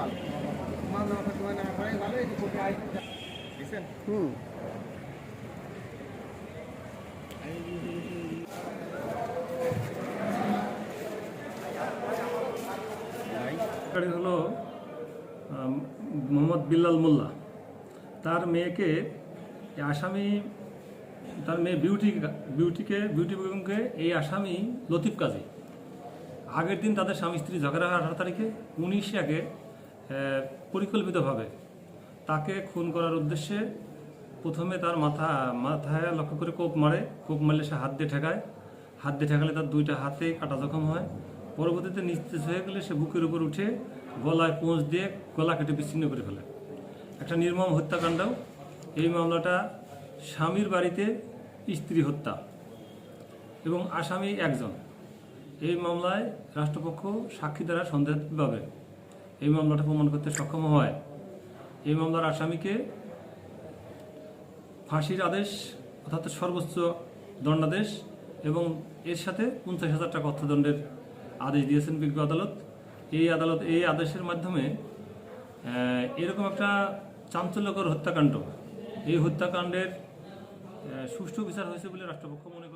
ভালো। মাল না করাই ভালো আই বুঝছেন হুম। গাড়ি হলো মোহাম্মদ বিল্লাল মোল্লা। তার মেয়েকে আসামি তার মেয়ে বিউটি বিউটিকে বিউটি বেগমকে এই আসামি লতিফ কাজী। আগের দিন তাদের স্বামী স্ত্রী ঝগড়া হয় আঠারো তারিখে উনিশ আহ, পরিকল্পিতভাবে তাকে খুন করার উদ্দেশ্যে প্রথমে তার মাথা মাথায় লক্ষ্য করে কোপ মারে কোপ মারলে সে হাত দিয়ে ঠেকায়। হাত দিয়ে ঠেকালে তার দুইটা হাতে কাটা জখম হয়। পরবর্তীতে নিস্তেজ হয়ে গেলে সে বুকের উপর উঠে গলায় পোঁচ দিয়ে গলা কেটে বিচ্ছিন্ন করে ফেলে। একটা নির্মম হত্যাকাণ্ড। এই মামলাটা স্বামীর বাড়িতে স্ত্রী হত্যা এবং আসামি একজন। এই মামলায় রাষ্ট্রপক্ষ সাক্ষী দ্বারা সন্দেহ পাবে। এই মামলাটা প্রমাণ করতে সক্ষম হয়। এই মামলার আসামিকে ফাঁসির আদেশ অর্থাৎ সর্বোচ্চ দণ্ডাদেশ এবং এর সাথে পঞ্চাশ হাজার টাকা অর্থদণ্ডের আদেশ দিয়েছেন বিজ্ঞ আদালত। এই আদালত, এই আদেশের মাধ্যমে এরকম একটা চাঞ্চল্যকর হত্যাকাণ্ড। এই হত্যাকাণ্ডের সুষ্ঠু বিচার হয়েছে বলে রাষ্ট্রপক্ষ মনে